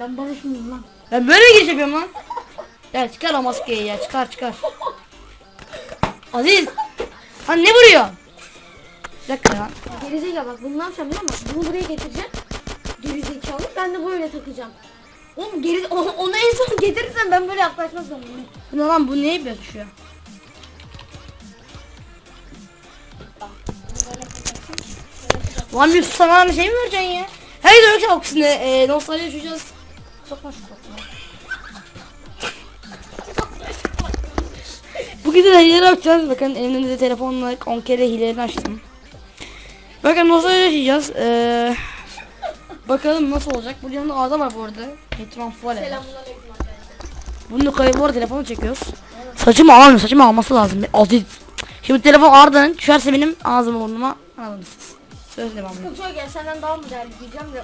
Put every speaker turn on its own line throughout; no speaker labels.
Ben barışmıyorum lan.
Ben böyle giriş yapıyorum lan? Ya çıkar o maskeyi ya çıkar çıkar. Aziz. Lan ne vuruyor? Bir dakika ya.
Gerizekalı bak bunu ne yapacağım biliyor musun? Bunu buraya getireceğim. Gerizekalı ben de böyle takacağım. Oğlum geri o- onu en son getirirsen ben böyle yaklaşmak zorundayım.
Bu ne lan bu neye böyle düşüyor? Lan bir susana bir şey mi vereceksin ya? Hayır öyle çok şimdi e, nostalji yaşayacağız. Sokma şu. Bugün de hilelere bakacağız. Bakın elimde de telefonla 10 kere hilelerini açtım. Bakın nostalji yaşayacağız. Ee, bakalım nasıl olacak. Bu yanında Arda var bu arada. Metron Fole.
Selamünaleyküm.
Bunu kayıp bu arada telefonu çekiyoruz. Saçımı almıyor. Saçımı alması lazım. Aziz. Şimdi telefon Arda'nın düşerse benim ağzıma burnuma anladınız. Söz devamlı.
Yok ya senden daha mı değerli diyeceğim de.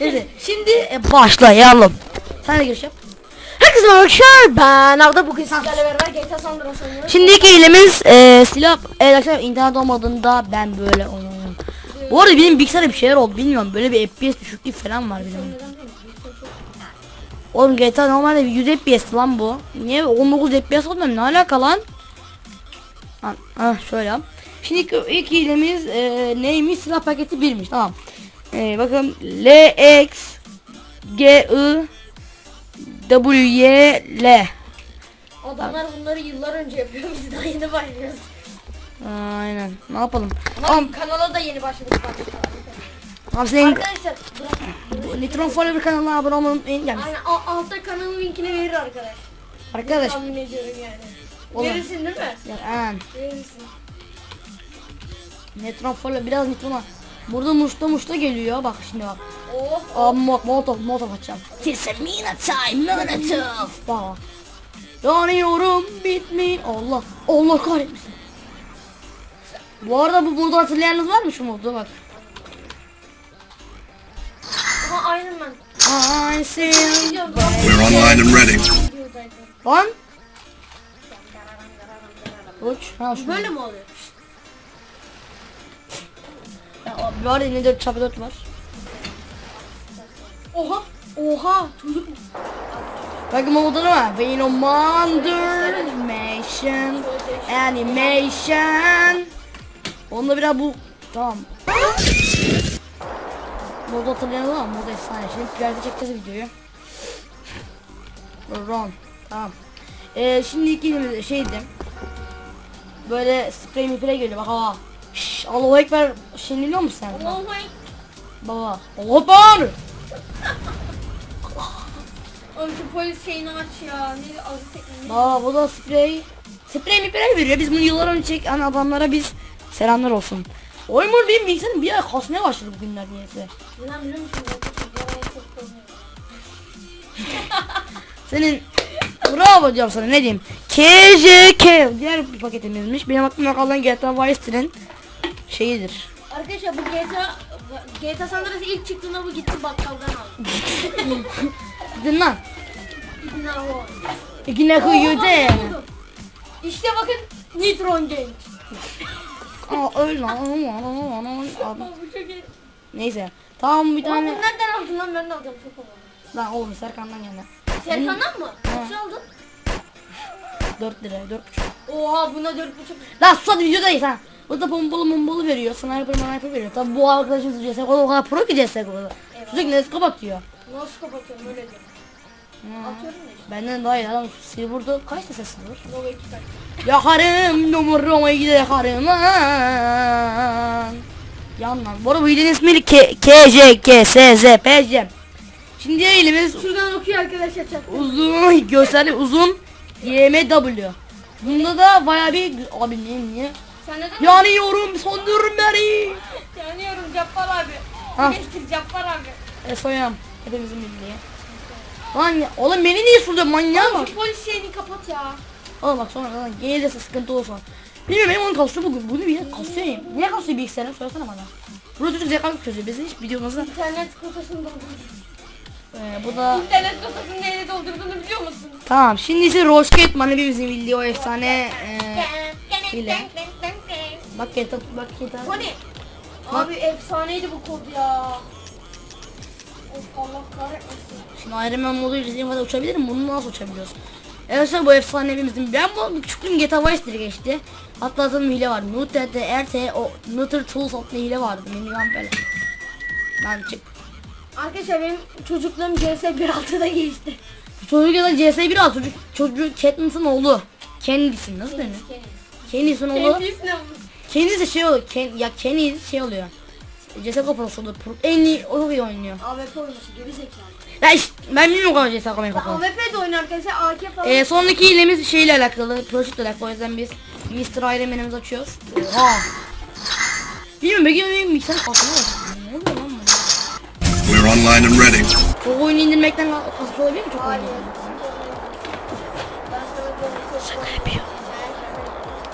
Neyse şimdi e, başlayalım. Sen de giriş yap. Herkese merhaba arkadaşlar.
Ben Arda bugün sizlerle beraber GTA San Andreas oynuyoruz.
Şimdiki hilemiz e, silah. Evet arkadaşlar internet olmadığında ben böyle oynuyorum. Bu arada benim bilgisayarda bir şeyler oldu bilmiyorum. Böyle bir FPS düşüklüğü falan var benim. Oğlum GTA normalde bir 100 FPS lan bu. Niye 19 FPS olmuyor? Ne alaka lan? Ha, ha şöyle yap. Şimdi ilk, ilk hilemiz e, neymiş? Silah paketi 1'miş. Tamam. E, bakın LX G I W Y L.
Adamlar bunları yıllar önce yapıyor biz daha yeni başlıyoruz.
Aynen. Ne yapalım?
Ama
Tamam.
kanala da yeni başladık.
Abi senin
Arkadaşlar bırak.
bu Nitron Follower kanalına abone olmayı unutmayın. Yani
Aynen al- altta kanalın linkini verir arkadaş.
arkadaş.
Tahmin ediyorum yani.
Oğlum.
Verirsin değil mi?
Yani, aynen.
Verirsin.
Nitron Follower biraz Nitron'a. Burada muşta muşta geliyor. Bak şimdi bak.
Oh.
Aa mo molotov molotov atacağım. Tisemina time molotov. Bak. Yanıyorum bitmeyin. Allah. Allah kahretmesin. Bu arada bu modu hatırlayanınız var mı şu modu bak.
Aha Iron Man.
I see.
We're online and ready.
Lan. Uç. Ha şu.
Böyle mi oluyor?
Ya, arada yine 4 çarpı 4 var.
Oha. Oha. Çocuk.
Bakın modu var. Venomander Animation. Animation. Onda biraz bu. Tamam. Modu hatırlayalım ama modu efsane. Şimdi piyade çekeceğiz videoyu. Run. Tamam. Ee, şimdi ilk şeydi. Böyle sprey mipre geliyor bak hava. Allahu Ekber biliyor musun sen?
My.
Baba. Allah Ekber.
Oğlum şu polis şeyini aç ya. Ne azı tekniği.
Baba bu da sprey. Sprey mi sprey veriyor. Biz bunu yıllar önce çek hani adamlara biz selamlar olsun. Oyun benim bilgisayarım bir ara kasmaya başladı bugünler niyeyse.
Biliyor musun? Korkuyorum.
Senin bravo diyorum sana ne diyeyim. KJK diğer bir paketimizmiş. Benim aklıma kalan GTA Vice City'nin şeyidir.
Arkadaşlar bu GTA GTA San Andreas ilk çıktığında bu gitti bakkaldan aldı.
Gidin lan.
Ne o?
İkine kıyıyor de.
İşte bakın Nitron Genç.
Aa öyle lan.
Bu çok iyi.
Neyse. Tamam bir
Oğlum
tane.
bunu nereden aldın lan ben de alacağım çok havalı.
Lan oğlum Serkan'dan geldi.
Serkan'dan mı? Kaç aldın?
4 lira 4,5.
Oha buna 4,5.
Lan sus videodayız ha. Burada pompalı pompalı veriyor. Sniper sniper veriyor. Tabi bu arkadaşımız CSGO'da o kadar pro ki CSGO'da. Çocuk ne kapatıyor.
Nasıl kapatıyorum öyle diyorum. Atıyorum ya işte.
Benden daha iyi adam. Silver'da kaç tane ses var?
Nova 2 kaç.
Yakarım numaramı gide yakarım lan. Yan lan. Bu arada bu hilenin ismi K, K, J, K, S, Z, P, C. Şimdi hilemiz
Şuradan okuyor arkadaşlar chat.
uzun gösterdi uzun YMW. Bunda da baya bir abi niye niye?
Sen neden?
Yanıyorum söndürün beni.
Yanıyorum Cappar abi.
Ha.
Eski Cappar abi.
E soyam. Hepimizin bildiği. Lan ya, oğlum beni niye suluyor manyağa bak.
Şu polis şeyini kapat ya.
Oğlum bak sonra lan gelirse sıkıntı olsun. Bilmiyorum benim onu kasıyor bugün. Bunu bir kasıyor ya. Niye kasıyor bilgisayarı söylesene bana. Burada çocuk zekalık çözüyor. Bizim hiç videomuzda.
İnternet kotasını doldurdum.
Ee, bu da
İnternet kotasını neyle doldurduğunu biliyor musun?
tamam. Şimdi ise Rocketman hepimizin bildiği o efsane e, hile. Bak yeta bak yeta.
Hani? Abi efsaneydi bu kod ya. Of Allah kahretmesin.
Şimdi Iron Man modu izleyeyim kadar uçabilirim. Bunu nasıl uçabiliyoruz? Evet bu efsane evimizin. Ben bu küçüklüğüm GTA Vice City geçti. Hatta zaten hile var. Nutter RT o Nutter Tools adlı hile vardı. Minigun böyle. Lan çık.
Arkadaşlar benim çocukluğum CS 1.6'da geçti.
Çocuk ya da CS1 al çocuk. Çocuk Katniss'in oğlu. Kendisi nasıl denir? Kendis'in oğlu.
Kendisi ne olmuş?
Kendisi şey oluyor. Ken, ya Kenny şey oluyor. CSGO prosu oluyor. Pro, en iyi o iyi oynuyor.
AWP oynuyorsun geri zekalı.
Ya işte ben bilmiyorum kadar CSGO
Ben
prosu.
AWP de oynar arkadaşlar AK falan.
Ee, sonraki hilemiz şeyle alakalı, projetle alakalı. O yüzden biz Mr. Iron Man'imizi açıyoruz. Oha. Bilmiyorum belki benim bilgisayar kasma var. Ne oluyor lan bu?
We're online and ready.
Çok oyunu indirmekten kasma olabilir mi çok oyun?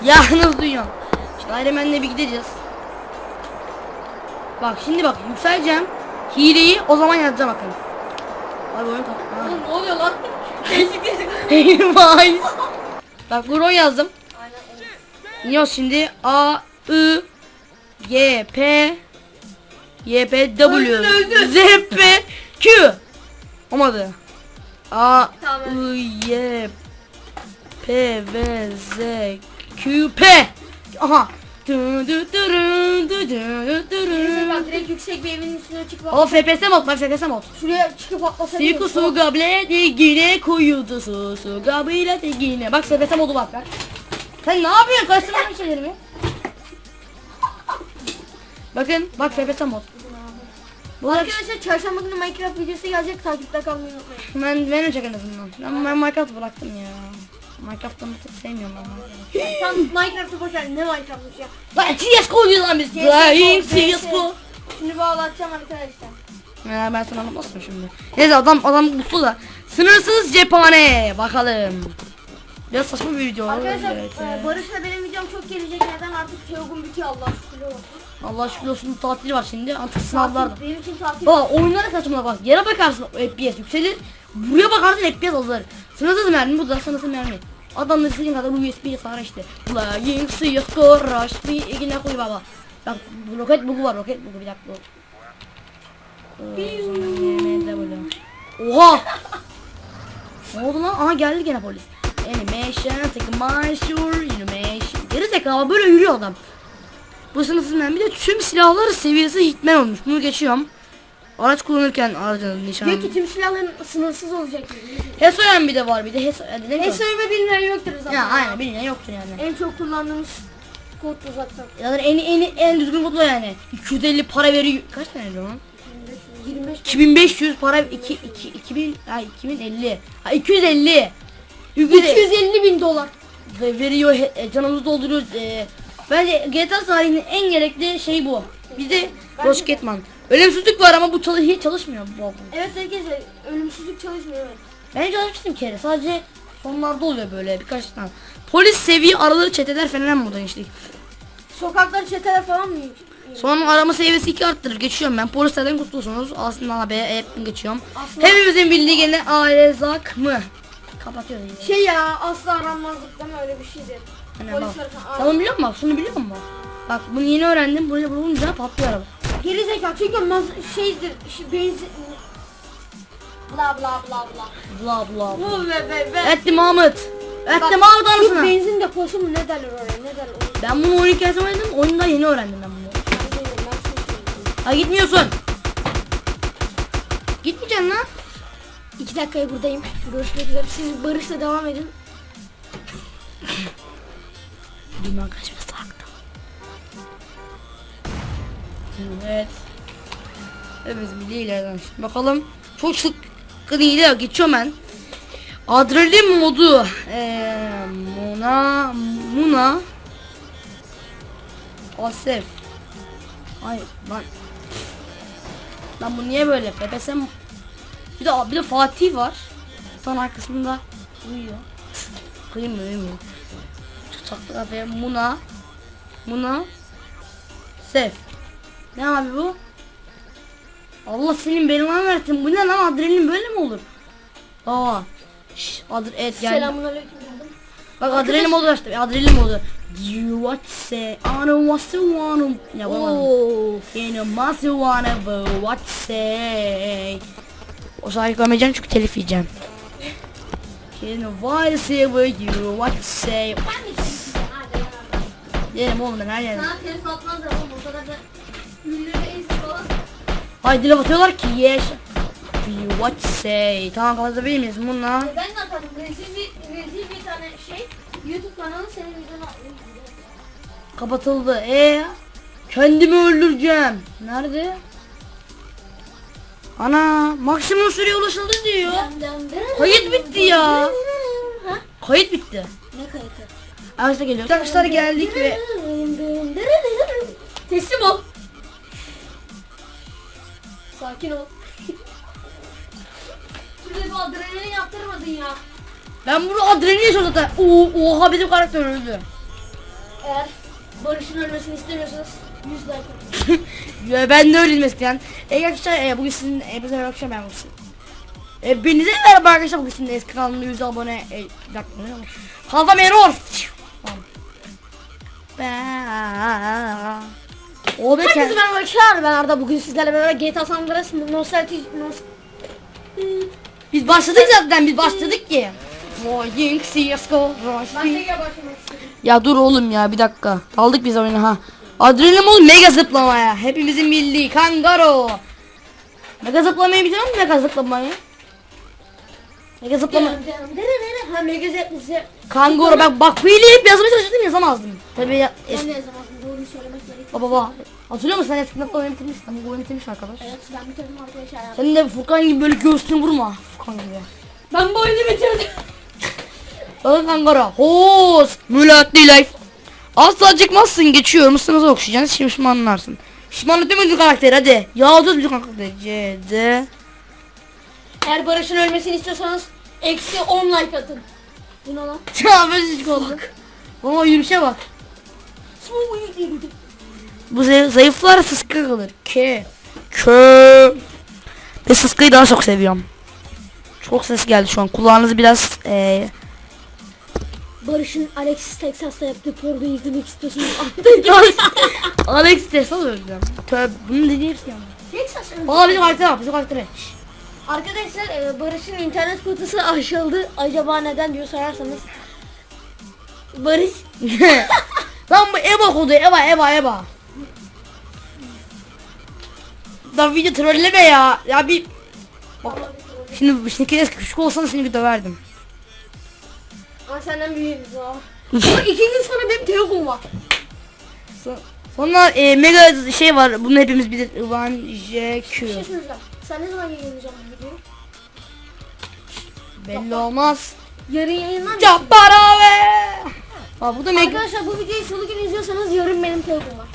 Ya nasıl duyuyorsun? İşte Iron Man'le bir gideceğiz. Bak şimdi bak yükseleceğim. Hileyi o zaman yazacağım bakın. Abi oyun kalk.
Oğlum ne oluyor lan? Değişik değişik.
Bak Gron yazdım. İniyoruz şimdi. A, I, Y, P, Y, P, W. Z, P, Q. Olmadı. A. I, Y, P, V, Z, P. Aha. Du, du, du, du, du, du, du,
Gerizekalı
du.
direkt yüksek bir evin üstüne çıkıp
O FPS mod, bak FPS mod.
şuraya çıkıp atlasabiliyorsun.
Siku su gable digine koyuldu su su gabile digine. Bak sepete modu bak bak. Sen ne yapıyorsun? Karıştırma bir şeylerimi. Bakın bak FPS mod. Bu da
Arkadaşlar çarşamba günü Minecraft videosu gelecek takipte kalmayı unutmayın.
ben ben çek en azından. Ben, ben Minecraft bıraktım ya. Minecraft'tan bir tek sevmiyorum. Minecraft'ı.
Tam Minecraft'ı boş ver ne Minecraft'mış ya.
Lan CSGO diyor lan biz. Playing CSGO.
Şimdi bağlatacağım arkadaşlar.
Ya ben sana anlatmasın şimdi. Neyse adam adam mutlu da. Sınırsız cephane bakalım. Biraz saçma bir video.
Arkadaşlar
Evet,
e,
evet.
Barış'la benim videom çok gelecek neden artık Teog'un bitiyor Allah şükürler olsun.
Allah şükür olsun tatili var şimdi. Artık sınavlar
benim için tatil.
Baba oyunlara kaçımına bak. Yere bakarsın FPS yükselir. Buraya bakarsın FPS azalır. Sınırsız mermi bu da sınırsız mermi. Adamlar istediğin kadar USB sağır işte. Flying CSGO Rush bir ikine koy baba. Bak bu roket bugu var roket bugu bir dakika. Oha! ne oldu lan? Aha geldi gene polis. Animation, take my sure, animation. Geri zekalı böyle yürüyor adam. Bu sınırsız mermi de tüm silahları seviyesi hitman olmuş. Bunu geçiyorum. Araç kullanırken aracın nişan.
Diyor ki tüm silahların sınırsız olacak.
Hesoyan bir de var bir de Heso.
Neyse ve bilmeyen yoktur zaten.
Ya aynen bilmeyen yoktur yani.
En çok kullandığımız kod da zaten.
Ya en en en düzgün kodla yani. 250 para veriyor. Kaç tane veriyor lan?
25
2500 para 2 2 2000 ha 2050. Ha 250. 250
250 bin dolar.
ve veriyor e, canımızı dolduruyor. E, bence GTA tarihinin en gerekli şey bu. Bir de Rocketman. Ölümsüzlük var ama bu çalış hiç çalışmıyor bu. bu.
Evet arkadaşlar ölümsüzlük çalışmıyor evet.
Ben çalışmıştım kere. Sadece sonlarda oluyor böyle birkaç tane. Polis seviye araları çeteler falan moddan işte.
Sokaklar çeteler falan mı?
Sonra arama seviyesi 2 arttırır. Geçiyorum ben. Polislerden kurtulursunuz. Aslında abi hep geçiyorum.
Aslında-
Hepimizin bildiği gene ailezak mı? Kapatıyoruz yine.
Şey ya asla aranmazlık deme öyle bir şeydi.
Hani bak.
Polisler falan.
Sen bunu biliyor musun? Bak şunu biliyor musun? Bak bunu yeni öğrendim. Buraya bulunca patlıyor araba.
Geri zekalı çünkü maz şeydir şey, benzin bla bla bla bla.
Bla bla. bla.
Bu ve ve ve.
Etti Mahmut. Etti Mahmut
Şu
anasını.
benzin deposu mu ne derler oraya ne derler oraya.
Ben bunu oynarken oynadım. Oyunda yeni öğrendim ben bunu.
Ben bilmiyorum, ben.
Ha gitmiyorsun. Gitmeyeceksin lan.
İki dakikaya buradayım. Görüşmek üzere. Siz Barış'la devam edin.
Bilmem kaç Evet. Evet bir de Bakalım. Çok sık değil geçiyorum ben. Adrenalin modu. Ee, Muna Muna Asef. Hayır lan. Lan bu niye böyle? FPS mi? Bir de bir de Fatih var. Son arkasında uyuyor. Kıyım uyumuyor. Çaklı kafaya Muna Muna Sef Ne abi bu? Allah senin belanı versin. Bu ne lan adrenalin böyle mi olur? Aa. Şş, adr evet geldi.
Selamun aleyküm.
Bak adrenalin modu açtım. Adrenalin modu. You what say? I don't want to want to. Yapamadım.
Oo.
You must wanna be what say? O şarkıyı koymayacağım çünkü telif yiyeceğim. You know what to say with you what say? Yerim oğlum ben her yerim.
Sana telif atmazlar oğlum o kadar da ünlüleri ezik falan.
Haydi dilek atıyorlar ki yes. What say? Tamam kapatabilir miyiz bununla?
Ben de atarım rezil bir, rezil bir tane şey. YouTube kanalı senin videonu atlayayım.
Kapatıldı. E kendimi öldüreceğim. Nerede? Ana maksimum süreye ulaşıldı diyor. Kayıt bitti ya. Kayıt bitti.
Ne kayıtı?
Arkadaşlar geliyor. Arkadaşlar geldik ve
Teslim ol. Sakin ol. Şurada bir adrenalin yaptırmadın ya.
ben bunu adrenalin yaşıyorum zaten. Oo, oha bizim karakter öldü.
Eğer Barış'ın ölmesini istemiyorsanız 100 like atın.
Ya ben de öyleyim eskiden. E arkadaşlar e, bugün sizin hepinize merhaba akşam ben bugün. Hepinize merhaba arkadaşlar bugün sizin eski kanalımda 100 abone. E, bir dakika ne olmuş? Kafam error. Tamam. O be
Herkese merhaba arkadaşlar. Ben Arda. Bugün sizlerle beraber GTA San Andreas nostalji... Nos...
Biz başladık zaten biz başladık ki. Flying CSGO Rusty. Ya dur oğlum ya bir dakika. Daldık biz oyuna ha. Adrenalin oğlum mega zıplamaya. Hepimizin milli kangaro. Mega zıplamayı biliyor musun mega zıplamayı? Mega zıplama.
Ha mega zepsi.
Kanguru bak bak bu yazmaya çalıştım yazamazdım. Tabii ya
Ben de yazamazdım. Doğruyu söylemek gerekiyor.
baba baba. Hatırlıyor musun sen eskiden oyunu bitirmişsin. Bu oyunu bitirmiş arkadaş.
Evet ben bitirdim arkadaşlar.
Sen de Furkan gibi böyle göğsünü vurma. Furkan gibi.
Ben bu oyunu bitirdim.
Bakın kangara. Hoz. Mülatli life. Asla çıkmazsın geçiyor. Mısınızı okşayacaksın. Şimdi şımanlarsın. Şımanlatıyor muydun karakteri hadi. Yağdız bizim karakteri. C, D.
Eğer Barış'ın ölmesini istiyorsanız eksi 10 like atın. Bu ne lan?
Ya böyle oldu. Baba yürüyüşe bak. Bu zayıf, zayıflar sıska kalır. K. K. Ve sıskayı daha çok seviyorum. Çok ses geldi şu an. Kulağınızı biraz eee
Barış'ın Alexis Texas'ta yaptığı pornoyu izlemek istiyorsanız
Alex Tesla öldüm. Tövbe bunun dediği hepsi yanlış.
Texas öldü.
Aa bizim karakter var bizim karakter.
Arkadaşlar e, Barış'ın internet kutusu aşıldı. Acaba neden diyor sorarsanız. Barış
Lan bu Eba kodu Eba Eba Eba. Da video trolleme ya. Ya bir Bak, şimdi şimdi eski küçük olsan seni bir döverdim.
Ama senden büyüğümüz o. İki gün sonra benim telekom var.
So- Sonra e, mega şey var. Bunu hepimiz bilir. Ivan J Q.
Bir şey söyleyeceğim. Sen ne zaman yayınlayacaksın bu videoyu?
Belli olmaz.
Yarın yayınlar mısın?
Capara ve. Aa bu da mega.
Arkadaşlar bu videoyu salı günü izliyorsanız yarın benim telekom var.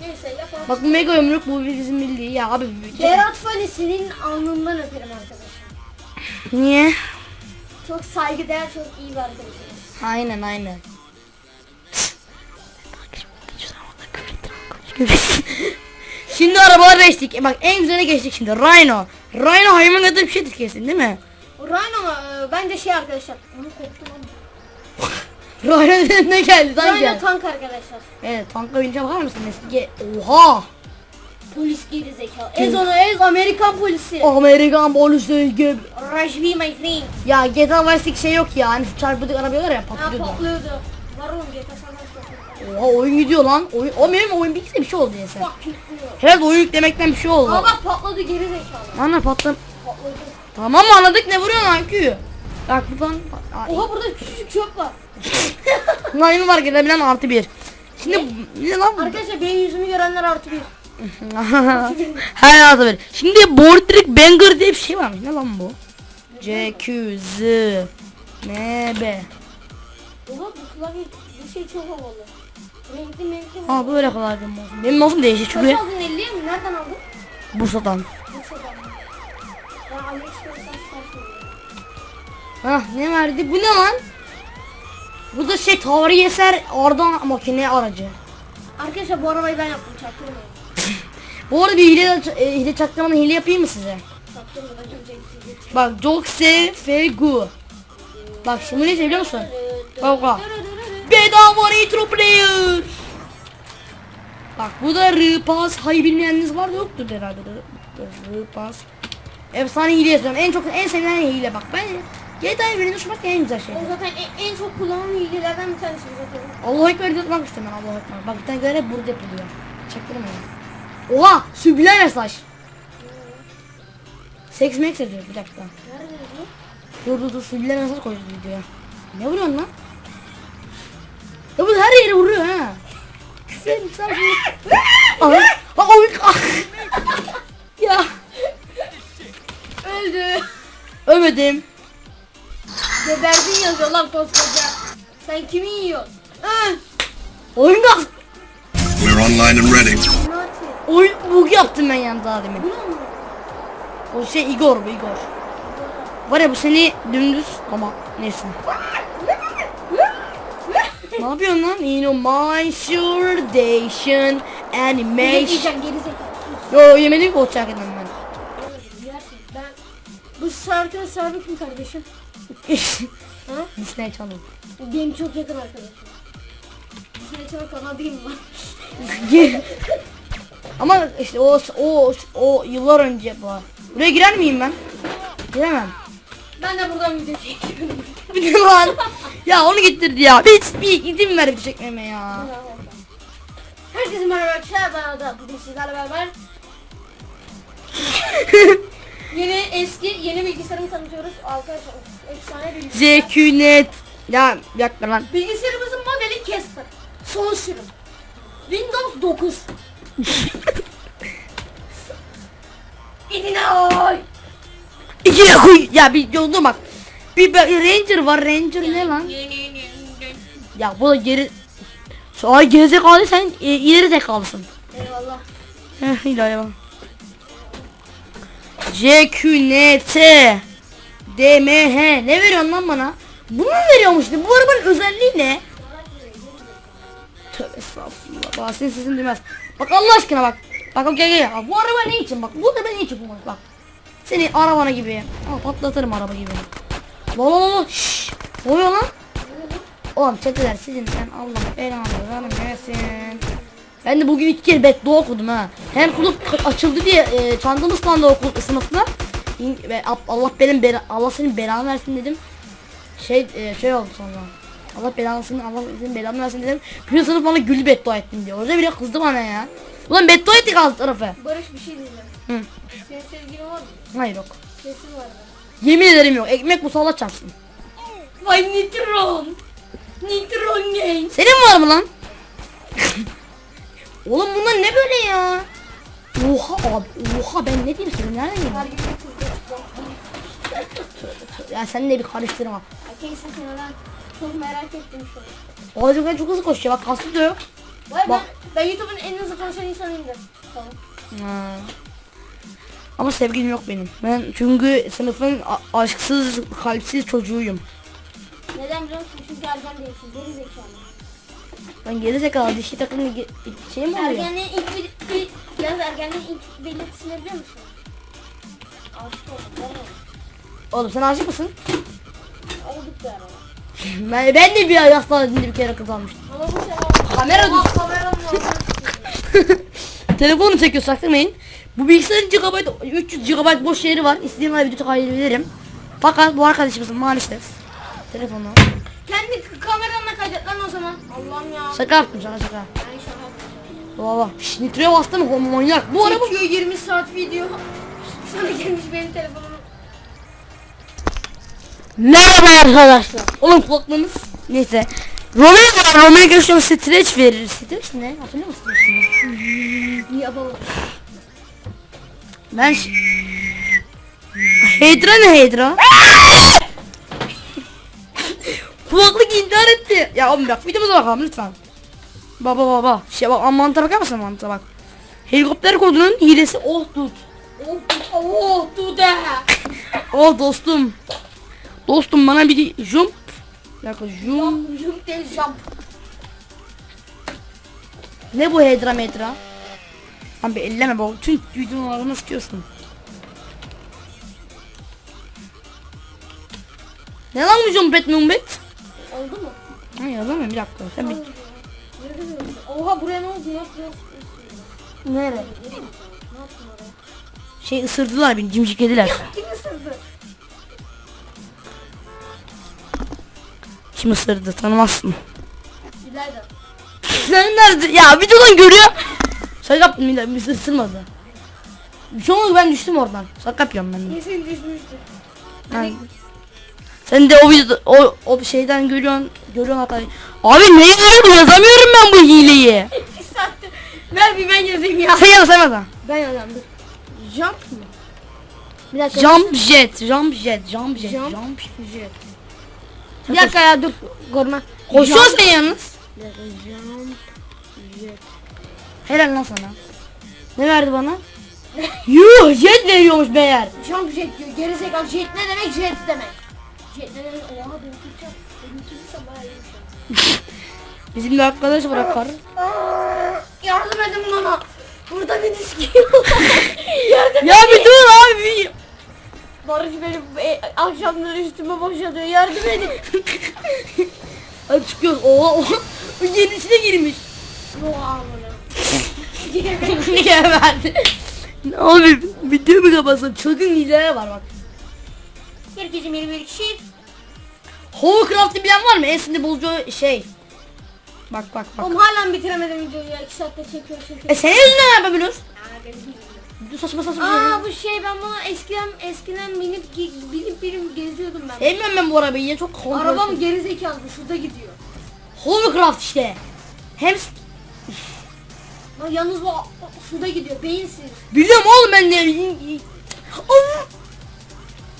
Neyse yapalım.
Bak bu mega yumruk bu bizim milli ya abi.
Berat Fali senin alnından öperim arkadaşım.
Niye?
Çok saygıdeğer, çok iyi bir arkadaşım.
Aynen aynen. şimdi arabalar geçtik. E Bak en güzeli geçtik şimdi. Rhino. Rhino hayvan kadar bir şeydir kesin değil mi?
O Rhino e, bence şey arkadaşlar. Onu koptum ama.
Rhino dedim ne geldi sanki.
Rhino tank arkadaşlar.
Evet tanka binince bakar mısın? Eski. Oha.
Polis geri zekalı. Ez onu ez Amerikan polisi.
Amerikan polisi gibi.
Rajvi my friend.
Ya GTA Vice'deki şey yok ya. Hani şu çarpıdık arabalar ya
Ha
patlıyordu.
patlıyordu. Var oğlum GTA San.
Oha oyun gidiyor lan. Oyun, o benim oyun bilgisayar bir şey oldu ya sen.
Bak kilitliyor.
Herhalde oyun yüklemekten bir şey oldu.
Aa bak patladı geri zekalı.
Ana patlam.
Patladı.
Tamam anladık ne vuruyorsun lan Q'yu? Bak buradan.
Oha burada küçücük çöp var.
Naimi var gelebilen artı bir. Şimdi ne lan bu?
Arkadaşlar benim yüzümü görenler artı bir.
Her artı bir. Şimdi board trick banger diye bir şey varmış. Ne lan bu? C, Q, Z, N, B.
Oha bu klavye bu şey çok havalı. Renkli renkli.
Ha böyle benim olsun. Benim olsun değişik
Kaç
çünkü
aldın 50'ye mi? Nereden aldın?
Bursa'dan.
Bursa'dan. Ben AliExpress'ten sipariş veriyorum.
Hah ne verdi? Bu ne lan? Bu da şey tarihi eser Arda makine aracı.
Arkadaşlar bu arabayı ben yaptım çaktırmayın.
Bu arada bir hile, e, hile çaktırmadan hile yapayım mı size?
Çaktırmadan.
Bak çok se fe gu. Bak şimdi ne biliyor musun? Bak bak. Bedava Nitro Player. Bak bu da Rıpas. Hayır bilmeyeniniz var da yoktur herhalde. Rı- Rıpas. Efsane hile yazıyorum. En çok en sevilen hile bak. Ben GTA'yı birini düşmek en güzel şey.
O zaten en, en çok kullanılan hilelerden bir tanesi zaten.
Allahu Ekber tutmak istemem Allahu Ekber. Bak bir tane göre burada yapılıyor. Çaktırma ya. Oha! Sübülen mesaj. Sex Max yazıyor bir dakika.
Nerede yazıyor?
Dur dur dur sübülen mesaj koyacağız videoya. Ne vuruyorsun lan? Ya bu her yere vuruyor ha. Küfür edin sen şimdi. Aha! Ha oy! Ah! Ölmedim.
Geberdin yazıyor lan koskoca. Sen kimi yiyorsun? Hı.
Oyun gaz.
We're online and ready.
Oyun bug yaptım ben yalnız daha demin. O şey Igor bu Igor. Var ya bu seni dümdüz ama neyse. ne yapıyorsun lan? You know my
Ne
animation. Yo yemedim ki o
şarkının sahibi kim kardeşim? Ha?
Disney Channel.
Benim çok yakın arkadaşım. Disney Channel mi lan?
ama işte o o o yıllar önce bu. Buraya girer miyim ben? Giremem.
Ben de buradan
de lan. ya onu getirdi ya. Bir, bir izin ver bir çekmeme ya.
Herkese merhaba arkadaşlar ben Arda. Bugün sizlerle beraber yeni eski yeni bilgisayarımı tanıtıyoruz. Arkadaşlar of, efsane bir bilgisayar.
ZQNet. Ya yakma lan.
Bilgisayarımızın modeli Casper. Son sürüm. Windows 9. İdinoy.
İçine koy. Ya bir yolda bak. Bir bak, Ranger var. Ranger ne lan? Ya bu da geri... Sonra gerizekalı sen e, ileri zekalısın.
Eyvallah.
Heh ilahi bak. CQNT DMH ne veriyorsun lan bana? Bunu mu veriyormuş? Bu arabanın özelliği ne? Tövbe estağfurullah. Bak senin sesin duymaz. Bak Allah aşkına bak. Bak bak, gel bu araba ne için bak. Bu araba ne için bu bak. Seni arabana gibi. Aa, patlatırım araba gibi. La la la. Şşş. Lan? Oğlum çeteler sizin sen Allah belanı vermesin. Ben de bugün iki kere beddua okudum ha. Hem kulüp açıldı diye e, çantamız kaldı okul sınıfta. Allah benim Allah senin belanı versin dedim. Şey e, şey oldu sonra. Allah belasını Allah senin belanı versin dedim. Bütün sınıf bana güldü beddua ettin diye. Orada bile kızdı bana ya. Ulan beddua ettik alt tarafı.
Barış bir şey diyeceğim.
Hı.
Senin sevgilin var mı?
Hayır yok.
Kesin var mı?
Yemin ederim yok. Ekmek musallat çarpsın.
Vay Nitron. Nitron Games.
Senin var mı lan? Oğlum bunlar ne böyle ya? Oha abi oha ben ne diyeyim size nereden geldim? Ya sen de bir karıştırma.
Erkeksin seni ben çok merak ettim şu an.
O çocuklar çok hızlı koşuyor bak kaslı da yok.
Vay ben,
Bak.
ben YouTube'un en hızlı konuşan insanıyımdır. Tamam.
Ha. Ama sevgilim yok benim. Ben çünkü sınıfın aşksız, kalpsiz çocuğuyum.
Neden biliyor musun? Çünkü ergen değilsin. Geri zekalı.
Ben gerizekalı dişi takımı şey mi oluyor?
Ergenliğin ilk bir, bir yalnız ergenliğin ilk belirtisini biliyor musun? Aşık oldum.
Oğlum sen aşık mısın?
Olduk ara.
Ben, ben de bir hastanede bir kere kız almıştım.
Ama bu
Kamera
Allah kameranın ağzına
Telefonu çekiyor saklamayın. Bu bilgisayarın GB 300 GB boş yeri var. İstediğim kadar video kaydedebilirim. Fakat bu arkadaşımızın maalesef telefonu.
Kendi kameranla kaydet lan o zaman. Allah'ım ya.
Şaka yaptım şaka şaka.
Ben şaka.
Baba. Şş, nitroya bastım mı manyak. Bu araba
Çekiyor 20 saat video. Sonra gelmiş benim telefonumu.
Merhaba arkadaşlar. Oğlum kulaklığınız. Neyse. Romeo var. Romeo görüşüyorum streç verir. Streç ne? Hatırlıyor musun streçini?
Yapalım.
Ben ş- Hydra ne Hydra? Etti. Ya oğlum bak videomuza bakalım lütfen. Baba baba. Şey bak mantığa bakar mısın mantığa bak. Helikopter kodunun hilesi oh tut.
Oh, oh, dude.
Oh dostum. Dostum bana bir jump. Bir dakika jump.
Jump, jump değil jump.
Ne bu Hydra medra? Abi elleme bu. Tüm videolarını istiyorsun. Ne lan bu jumpet mumbet?
Oldu mu?
Ha yazamıyorum bir dakika. Sen bir...
Oha buraya ne oldu? Ne oraya?
Şey ısırdılar beni cimciklediler.
Kim ısırdı?
Kim ısırdı tanımazsın.
İlayda.
Sen nerede? Ya videodan görüyor. Şaka yaptım millet bizi ısırmadı. Bir şey olmadı ben düştüm oradan. Şaka yapıyorum ben de.
Kesin düşmüştü.
Yani, sen de o o, o şeyden görüyorsun görüyorsun hatayı. Abi neyi oldu yazamıyorum ben bu hileyi.
Ver bir ben yazayım ya.
Sen yaz sen yaz.
Ben yazayım dur. Jump mı? Bir dakika.
Jump jet, jump jet, jump jet,
Jump
jump, jet.
Bir dakika ya dur. Görme.
Koşuyorsun sen yalnız.
Bir dakika. Jump. Jet.
Helal lan sana. Ne verdi bana? Yuh jet veriyormuş meğer.
Jump jet diyor. Gerizekalı jet ne demek? Jet demek. Demek? Oha benim Türkçe. Benim Türkçe bayağı iyiymiş.
Bizim de arkadaş bırakar.
Aa, Yardım edin bana. Burada bir diski. Yardım
ya bir dur abi. bir-
Barış benim e, akşamları üstüme boşalıyor. Yardım edin.
Hadi çıkıyoruz. Oha oha. Yerin içine girmiş.
Oha bana.
Niye verdi? Abi video mu kapatsam çılgın hilelere var bak.
Herkesin benim bir kişi.
Hovercraft'ı bilen var mı? Ensinde bulacağı şey. Bak bak bak.
Oğlum hala bitiremedim videoyu ya. 2 saatte çekiyor çekiyor.
E senin yüzünden
yüzümden.
Bu saçma saçma.
Aa bu şey ben bunu eskiden eskiden binip ge- binip binip geziyordum ben.
Sevmiyorum ben bu arabayı ya çok kontrolsüz.
Arabam geri zekalı şurada gidiyor.
Hovercraft işte. Hem
Lan yalnız bu suda gidiyor beyinsiz.
biliyorum oğlum ben de. Allah!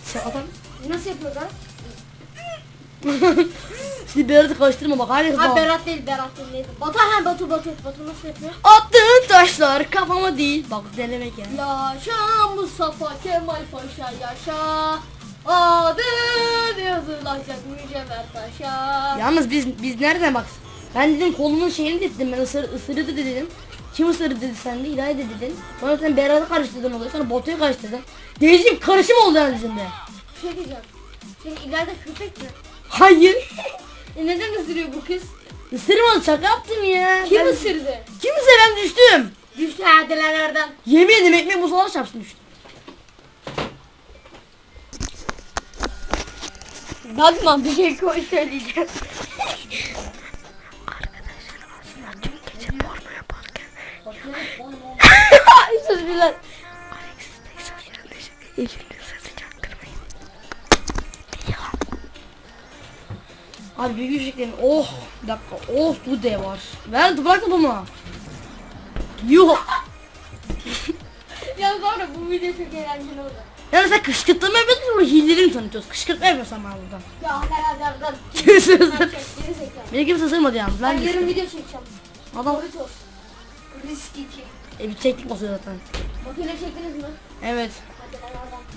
Sen adam.
Nasıl yapıyor lan?
Şimdi Berat'ı karıştırma bak hala
Ha. Berat değil Berat değil neydi? Batu ha Batu Batu Batu nasıl yapıyor?
Attığın taşlar kafama değil. Bak denemek ya.
Yaşa Mustafa Kemal Paşa yaşa. Adın yazılacak mücevher taşa.
Yalnız biz biz nereden bak? Ben dedim kolumun şeyini dedim ben ısır, ısırdı dedim. Kim ısırdı dedi sen de İlayda dedin. Sonra sen Berat'ı karıştırdın oluyor. Sonra Batu'yu karıştırdın. Değişik bir karışım oldu yani bizim de.
Bir şey diyeceğim. Senin ileride köpek mi?
Hayır.
E neden ısırıyor bu kız?
Isırmadı şaka yaptım ya.
Kim
Ben-
ısırdı?
Kimse ben düştüm.
Düştü herdelerden.
Yemin ederim ekmek musala çarpsın düştüm.
Bakma bir şey koy söyleyeceğim. Sus Bilal.
Abi bir güçlüklerin oh bir dakika oh bu de var. Ver bırak bunu. Yuh.
Ya sonra bu video çok eğlenceli oldu.
Yani sen kışkırtma yapıyorsun sonra hileleri mi tanıtıyorsun? Kışkırtma yapıyorsun bana burada.
Ya herhalde
Kimse ısır-
zekalı.
Beni kimse ısırmadı yalnız.
Ben
Ben
yarın video çekeceğim.
Adam
Doritos. Risk 2.
e, bir çektik basıyor zaten.
Makine çektiniz mi?
Evet.
Hadi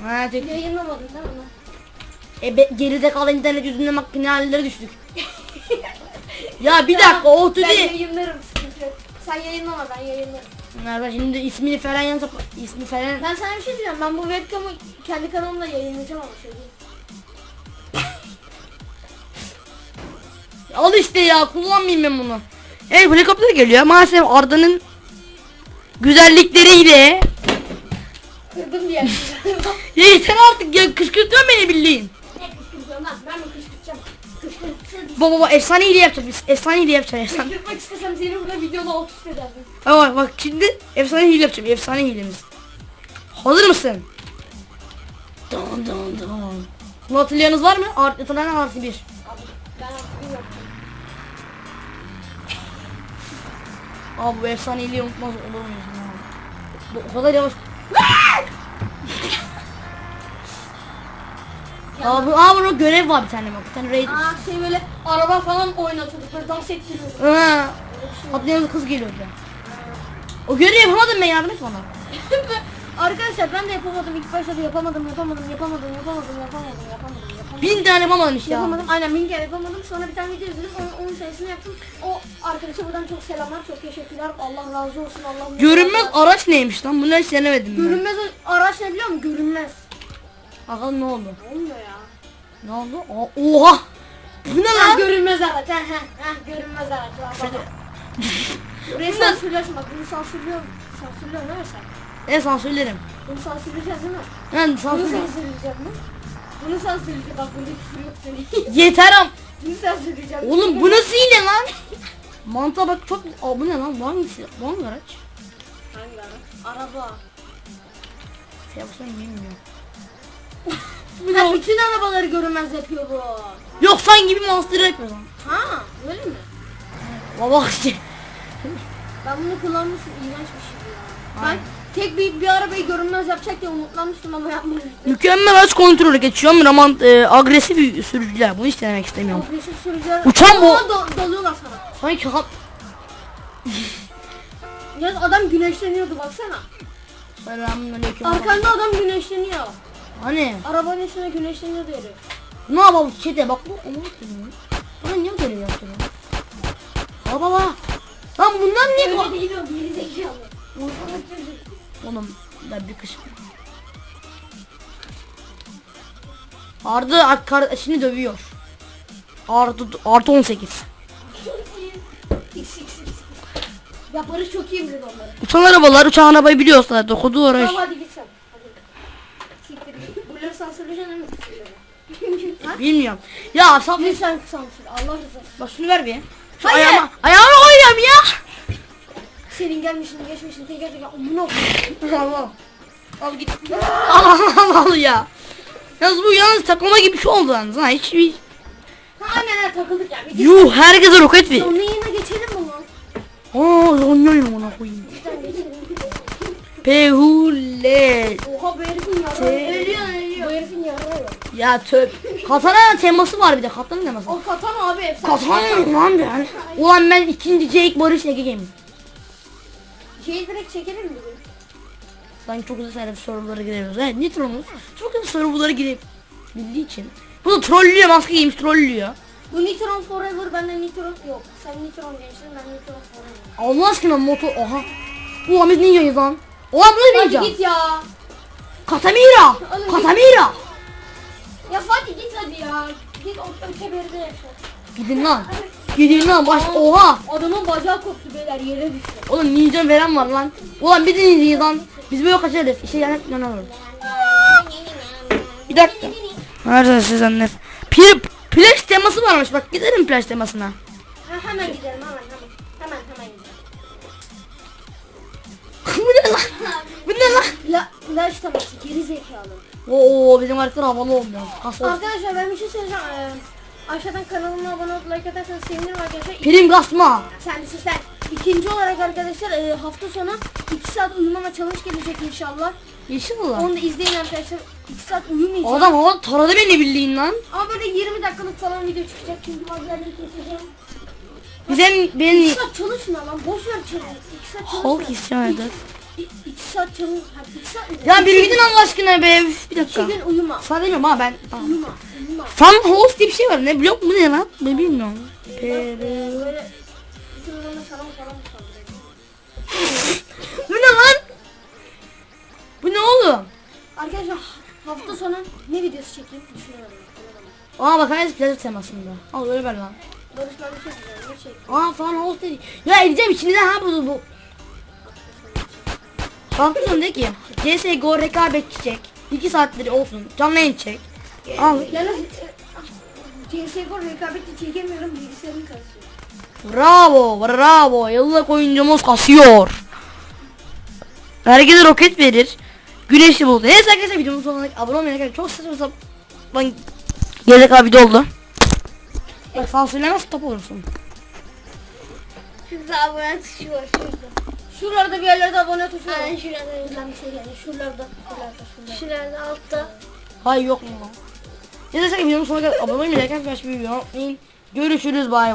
ben.
Ha çektik.
Yayınlamadın değil mi?
E be, geride kalan internet yüzünden makine düştük. ya bir dakika o
Ben
dedi.
yayınlarım sıkıntı yok. Sen yayınlama ben yayınlarım.
Nerede şimdi ismini falan yazıp ismi falan.
Ben sana bir şey diyeceğim. Ben bu webcam'ı kendi kanalımda yayınlayacağım ama söyleyeyim.
Al işte ya kullanmayayım ben bunu. Evet helikopter geliyor maalesef Arda'nın güzellikleriyle.
Kırdım bir yer.
Ya yeter artık ya kışkırtıyorsun beni bildiğin.
Lan? Ben mi kışkırtacağım?
Baba baba efsane hile yapacağız biz. Efsane hile yapacağız efsane.
Kışkırtmak istesem seni burada videoda alt üst ederdim.
Bak bak şimdi efsane hile yapacağım. Efsane hilemiz. Hazır mısın? Dın dın dın. Bunu hatırlayanız var mı? Art, hatırlayan artı bir.
Abi ben artık bilmiyorum.
Abi bu efsane hileyi unutmaz olur muyuz? Bu o kadar yavaş. Abi abi burada görev var bir tane bak. Bir tane raid.
Aa şey böyle araba falan oynatıyorduk böyle dans ettiriyordu.
Ha. Hatırlayanız kız geliyordu. O görevi yapamadım ben yardım et bana.
Arkadaşlar ben de yapamadım ilk başta da yapamadım yapamadım yapamadım yapamadım yapamadım yapamadım yapamadım.
Bin tane yapamadın işte.
Yapamadım aynen bin kere yapamadım sonra bir tane video izledim onun, onun sayısını yaptım. O arkadaşa buradan çok selamlar çok teşekkürler Allah razı olsun Allah
Görünmez araç neymiş lan? Bunu hiç denemedim ben.
Görünmez araç ne biliyor musun? Görünmez.
Bakalım ne oldu?
Olmuyor ya.
Ne oldu? Aa, oha! Bu ne lan?
görünmez araç. Ha ha ha görünmez araç. Bak, bak. Burayı sansürlersin bak bunu sansürlüyorum. Sansürlüyorsun değil mi sen?
Ne sansürlerim?
Bunu sansürleyeceğiz değil mi?
Ben
Bunu
sansürlerim.
sansürleyeceğim mi? Bunu sansürleyeceğim. Bak burada küfür yok senin.
Yeter am.
Bunu sansürleyeceğim.
Oğlum bu nasıl hile lan? Mantığa bak çok... Aa bu ne lan? Bu hangisi? Bu hangi araç?
Hangi araç? Araba.
Fiyatını bilmiyorum.
Ha, bütün arabaları görünmez yapıyor bu.
Yok sen gibi monster yapıyorsun.
Ha öyle mi?
Baba işte.
Ben bunu kullanmıştım. İğrenç bir şey ya. Ben
Aynen.
tek bir, bir arabayı görünmez yapacak diye umutlanmıştım ama yapmamıştım.
Mükemmel araç kontrolü geçiyor ama e, agresif sürücüler. Bunu hiç denemek istemiyorum.
Agresif sürücüler.
Uçan bu-
Aa, do- dalıyorlar sana.
Sanki ha...
Yalnız adam güneşleniyordu baksana.
Selamünaleyküm.
Arkanda adam güneşleniyor.
Hani?
Arabanın üstüne güneşleniyordu herif.
Ne yapalım çete bak bu onu yapıyorum. Bana niye böyle yaptın? Baba baba. Lan bunlar niye
zekalı.
Oğlum ben bir kış. Ardı kardeşini dövüyor. Artı artı 18.
X X X. Ya Barış çok iyi bilir onları.
Uçan arabalar uçan arabayı biliyorsa dokudu uğraş.
Tamam hadi git sen. Hadi. Ha?
Bilmiyorum. Ya saf
Lütfen sansür. Allah rızası. için.
bak şunu ver bir. Şu
Hayır.
ayağıma ayağıma koyacağım ya.
Senin gelmişsin geçmişsin teker teker amına
Tamam. Al git. al al al ya. Yalnız bu yalnız taklama gibi bir şey oldu yalnız ha hiç bir...
Aynen ha, takıldık ya. Bir.
Yuh herkese roket ver.
Onun yerine geçelim mi lan?
Aa zonyoyum ona koyayım. Pehule.
Oha bu herifin Ölüyor. Bu herifin yarrağı yok.
Ya töp. Katana teması var bir de katana teması.
O katan abi efsane.
Katana lan ben. Ulan ben ikinci Jake Barış Ege'yim.
Şeyi direkt çekelim mi? bugün?
Sanki çok güzel sayıda serverlara giriyoruz. Evet Nitro'muz çok güzel serverlara girip bildiği için. Bu da trollüyor maske giymiş trollüyor.
Bu Nitron Forever bende Nitron yok. Sen Nitron gençsin ben Nitron Forever.
Allah aşkına motor oha. Ulan biz ninjayız lan. Ulan bu da
Hadi git ya.
Katamira.
Oğlum.
Katamira.
Ya Fatih git hadi ya. Git o öteberide yaşa.
Gidin lan. Gidin lan baş oha.
Adamın bacağı koptu beyler yere düştü.
Oğlum ninja veren var lan. Ulan biz de ninjayız lan. Biz böyle kaçarız. İşte yani inanamıyorum. Bir dakika. Nerede siz anne? Pil, plaj teması varmış bak gidelim plaj temasına.
Ha, hemen gidelim hemen hemen. Hemen hemen gidelim.
Bu ne lan? Bu ne lan?
La, ilaç taması geri zekalı.
Oo bizim haritalar havalı olmuyor. Kasol.
Arkadaşlar ben bir şey söyleyeceğim. Ee, aşağıdan kanalıma abone olup like atarsanız sevinirim arkadaşlar.
Prim kasma.
Sen sen. İkinci olarak arkadaşlar e, hafta sonu 2 saat uyumama challenge gelecek inşallah.
İnşallah.
Onu da izleyin arkadaşlar. 2 saat uyumayacağım.
Adam hava taradı beni bildiğin lan.
Ama böyle 20 dakikalık falan video çıkacak çünkü bazılarını keseceğim.
Bizim benim
2 saat çalışma lan boş ver challenge. 2 saat çalışma.
halk isyan
2 saat çalış. Ha 2 saat mi?
Ya bir gidin Allah aşkına be. Üf, Bir
2
dakika.
gün uyuma.
Sana demiyorum ha ben. Tamam.
Uyuma. Uyuma.
Fan host diye bir şey var. Ne blok mu ne lan? Ben bilmiyorum.
Böyle mı saldırıyor?
Bu ne lan? Bu ne oğlum?
Arkadaşlar hafta sonu ne videosu çekeyim düşünüyorum.
Aa bak hayır plaj temasında. Al öyle ver lan.
Barış ben bir şey diyeceğim. Ne çek?
Aa fan host dedi. Ya edeceğim içinde ha bu bu. Kalkıyorsun de ki CSGO rekabet çek. 2 saatleri olsun. Canlı yayın çek. Al.
Yalnız e, CSGO rekabeti çekemiyorum bilgisayarım kasıyor.
Bravo, bravo. Yıllık oyuncumuz kasıyor. Herkese roket verir. Güneşli buldu. Neyse arkadaşlar videonun sonuna abone olmayı unutmayın. Çok saçma sapan gelecek abi video oldu. Bak sansürlemez top olursun.
Şurada abone tuşu var şurada. Şuralarda bir yerlerde abone tuşu var. Aynen şurada. Buradan bir şey geldi. Şuralarda. Şuralarda. Şuralarda. Şuralarda altta.
Hayır yok mu? Neyse videonun sonuna kadar abone olmayı unutmayın. Görüşürüz bay bay.